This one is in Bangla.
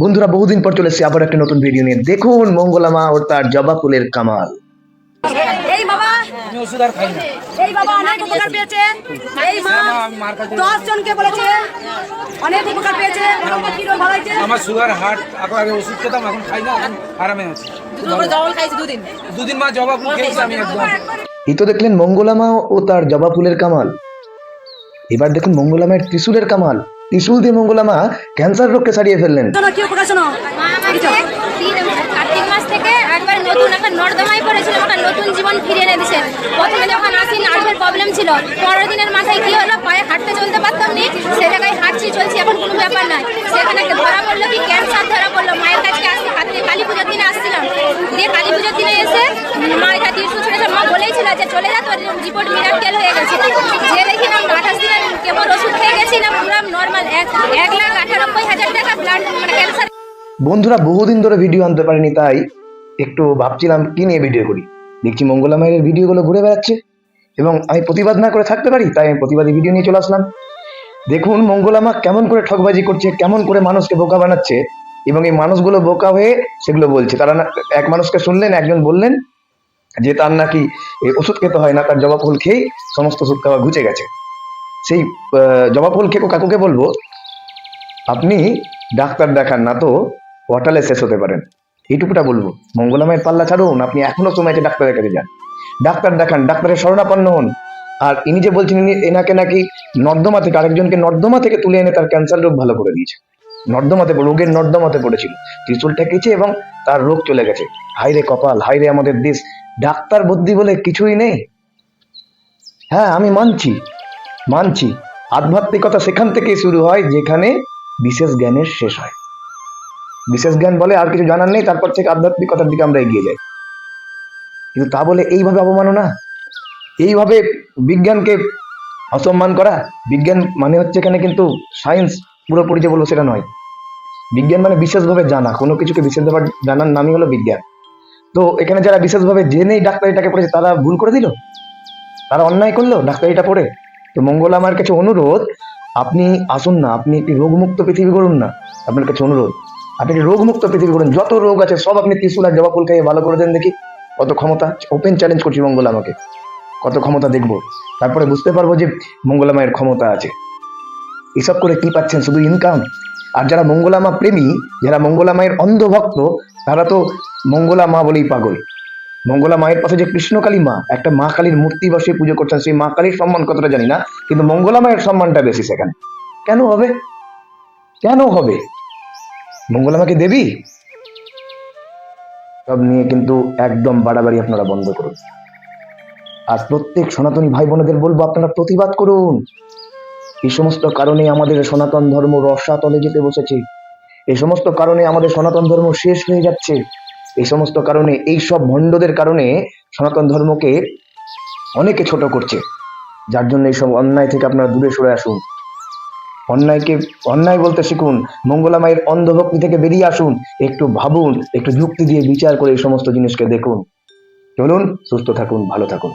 বন্ধুরা বহুদিন পর চলে এসেছি আবার একটা নতুন ভিডিও নিয়ে। দেখুন মঙ্গলামা ও তার জবা ফুলের কামাল। এই বাবা আমি ওষুধ আর খাই না এই বাবা অনেক উপকার পেয়েছে। এই মা দশ জনকে বলেছে অনেক উপকার পেয়েছে। বাবা কি রোগ ভালো হয়েছে আমার সুগার হার্ট এখন আগে ওষুধ খেতাম এখন খাই না এখন আরামে আছি। দুদিন। দুদিন মা জবা ফুল খেয়েছি আমি একদম এই তো দেখলেন মঙ্গলামা ও তার জবা ফুলের কামাল। এবার দেখুন মঙ্গলামায়ের ত্রিশূলের কামাল। ত্রিশূল দিয়ে মঙ্গলামা ক্যান্সার রোগকে সারিয়ে ফেললেন। শোনো কি উপকার শোনো মা আমাকে তিন কার্তিক মাস থেকে একবার নতুন একটা নর্দমায় পড়েছিলাম একটা নতুন জীবন ফিরিয়ে এনে প্রথমে যখন আসি নার্ভের প্রবলেম ছিল পনেরো দিনের মাথায় কি হলো? পায়ে হাঁটতে চলতে পারতাম নি সে জায়গায় হাঁটছি চলছি এখন কোনো ব্যাপার নাই। সেখানে ধরা পড়ল কি? ক্যান্সার ধরা পড়ল। মায়ের কাছে আসতে হাতে কালী পুজোর দিনে আসছিলাম দিয়ে কালী পুজোর দিনে এসে মা এটা ত্রিশুল ছুড়েছে মা বলেইছিল যে চলে যা তোর রিপোর্ট মিরাক্কেল হয়ে গেছে। যে বন্ধুরা বহুদিন ধরে ভিডিও আনতে পারিনি, তাই একটু ভাবছিলাম কি নিয়ে ভিডিও করি? দেখছি মঙ্গলামায়ের ভিডিওগুলো ঘুরে বেড়াচ্ছে এবং আমি প্রতিবাদ না করে থাকতে পারি, তাই আমি প্রতিবাদী ভিডিও নিয়ে চলে আসলাম। দেখুন মঙ্গলামা কেমন করে ঠকবাজি করছে, কেমন করে মানুষকে বোকা বানাচ্ছে এবং এই মানুষগুলো বোকা হয়ে সেগুলো বলছে। তারা না, এক মানুষকে শুনলেন, একজন বললেন যে তার নাকি ওষুধ খেতে হয় না, তার জবা ফুল খেয়েই সমস্ত ওষুধ খাওয়া ঘুচে গেছে। সেই জবা ফুল খেকো কাকুকে বলব, আপনি ডাক্তার দেখান না তো হোটেলে শেষ হতে পারেন। এইটুকুটা বলব। মঙ্গলামায়ের পাল্লা ছাড়ুন, আপনি এখনও সময় আছে ডাক্তারের কাছে যান। ডাক্তার দেখান, ডাক্তারের শরণাপন্ন হন। আর ইনি যে বলছেন এনাকে নাকি নর্দমা থেকে, আরেকজনকে নর্দমা থেকে তুলে এনে তার ক্যান্সার রোগ ভালো করে দিয়েছে। নর্দমাতে, রোগের নর্দমাতে পড়েছিল। ত্রিশুল ঠেকেছে এবং তার রোগ চলে গেছে। হাইরে কপাল হাইরে আমাদের দেশ। ডাক্তার বুদ্ধি বলে কিছুই নেই। হ্যাঁ আমি মানছি মানছি। আধ্যাত্মিকতা সেখান থেকেই শুরু হয়, যেখানে বিশেষ জ্ঞানের শেষ হয়। বিশেষ জ্ঞান বলে আর কিছু জানার নেই, তারপর থেকে আধ্যাত্মিকতার দিকে আমরা এগিয়ে যাই। কিন্তু তা বলে এইভাবে অবমাননা? এইভাবে বিজ্ঞানকে অসম্মান করা? বিজ্ঞান মানে হচ্ছে এখানে কিন্তু সায়েন্স পুরোপুরি যে বলব সেটা নয়। বিজ্ঞান মানে বিশেষভাবে জানা, কোনো কিছুকে বিশেষভাবে জানার নামই হলো বিজ্ঞান। তো এখানে যারা বিশেষভাবে জেনেই ডাক্তারিটাকে পড়েছে, তারা ভুল করে দিল? তারা অন্যায় করল ডাক্তারিটা পড়ে? তো মঙ্গল আমার কাছে অনুরোধ, আপনি আসুন না, আপনি একটি রোগমুক্ত পৃথিবী করুন না। আপনার কাছে অনুরোধ আপনি রোগমুক্ত পৃথিবী করুন যত রোগ আছে, সব আপনি ত্রিশুল জবা ফুল খাইয়ে ভালো করে দেন দেখি। কত ক্ষমতা? ওপেন চ্যালেঞ্জ করছি মঙ্গল আমাকে। কত ক্ষমতা দেখব? তারপরে বুঝতে পারব যে মঙ্গলামায়ের ক্ষমতা আছে। এসব করে কি পাচ্ছেন? শুধু ইনকাম আর যারা মঙ্গলামা প্রেমী, যারা মঙ্গলামায়ের অন্ধভক্ত, তারা তো মঙ্গলা মা বলেই পাগল। মঙ্গলা মায়ের পাশে যে কৃষ্ণকালী মা, একটা মা কালীর মূর্তি বসে পুজো করছেন, সেই মা কালীর সম্মান কতটা জানি না, কিন্তু মঙ্গলা মায়ের সম্মানটা বেশি সেখানে। কেন হবে? কেন হবে? মঙ্গলা মাকে দেবী? সব নিয়ে কিন্তু একদম বাড়াবাড়ি আপনারা বন্ধ করুন। আর প্রত্যেক সনাতনী ভাই বোনেদের বলব, আপনারা প্রতিবাদ করুন। এই সমস্ত কারণে আমাদের সনাতন ধর্ম রসাতলে যেতে বসেছে। এই সমস্ত কারণে আমাদের সনাতন ধর্ম শেষ হয়ে যাচ্ছে। এই সমস্ত কারণে, এই সব ভণ্ডদের কারণে সনাতন ধর্মকে অনেকে ছোট করছে। যার জন্য এইসব অন্যায় থেকে আপনারা দূরে সরে আসুন। অন্যায়কে, অন্যায় বলতে শিখুন, মঙ্গলা মায়ের অন্ধভক্তি থেকে বেরিয়ে আসুন, একটু ভাবুন, একটু যুক্তি দিয়ে বিচার করে এই সমস্ত জিনিসকে দেখুন। চলুন, সুস্থ থাকুন, ভালো থাকুন।